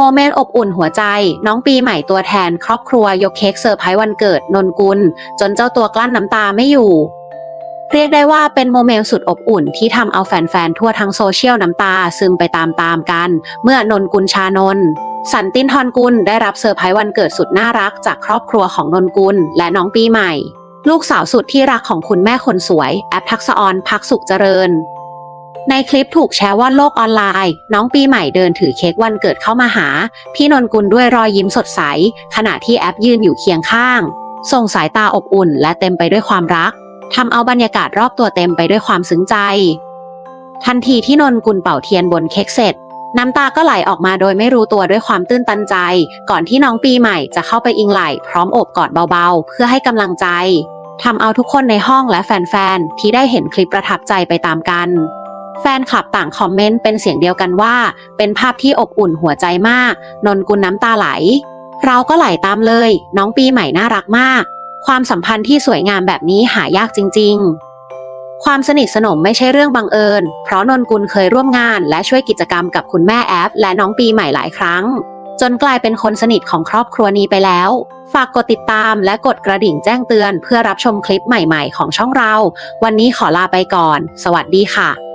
โมเมนต์อบอุ่นหัวใจ น้องปีใหม่ตัวแทน ครอบครัวยกเค้กเซอร์ไพรส์วันเกิดนนกุล จนเจ้าตัวกลั้นน้ำตาไม่อยู่ เรียกได้ว่าเป็นโมเมนต์สุดอบอุ่นที่ทำเอาแฟนๆ ทั่วทั้งโซเชียลน้ำตาซึมไปตามๆกัน เมื่อนนกุลชานนท์สันตินทรกุลได้รับเซอร์ไพรส์วันเกิดสุดน่ารักจากครอบครัวของนนกุล และน้องปีใหม่ ลูกสาวสุดที่รักของคุณแม่คนสวย แอปทักษออนพักสุขเจริญ ในคลิปถูกแชร์ว่าโลกออนไลน์ น้องปีใหม่เดินถือเค้กวันเกิดเข้ามาหา พี่นนกุลด้วยรอยยิ้มสดใส ขณะที่แอปยืนอยู่เคียงข้าง ส่งสายตาอบอุ่น และเต็มไปด้วยความรักทำเอาบรรยากาศรอบตัวเต็มไปด้วยความซึ้งใจ ทันทีที่นนกุลเป่าเทียนบนเค้กเสร็จ น้ำตาก็ไหลออกมาโดยไม่รู้ตัวด้วยความตื้นตันใจ ก่อนที่น้องปีใหม่จะเข้าไปอิงไหลพร้อมโอบกอดเบาๆ เพื่อให้กำลังใจทำเอาทุกคนในห้องและแฟนๆที่ได้เห็นคลิปประทับใจไปตามกัน แฟนคลับต่างคอมเมนต์เป็นเสียงเดียวกันว่า เป็นภาพที่อบอุ่นหัวใจมาก นนกุลน้ำตาไหล เราก็ไหลตามเลย น้องปีใหม่น่ารักมาก ความสัมพันธ์ที่สวยงามแบบนี้หายากจริง ๆ ความสนิทสนมไม่ใช่เรื่องบังเอิญ เพราะนนกุลเคยร่วมงานและช่วยกิจกรรมกับคุณแม่แอฟและน้องปีใหม่หลายครั้ง จนกลายเป็นคนสนิทของครอบครัวนี้ไปแล้ว ฝากกดติดตามและกดกระดิ่งแจ้งเตือน เพื่อรับชมคลิปใหม่ ๆ ของช่องเรา วันนี้ขอลาไปก่อน สวัสดีค่ะ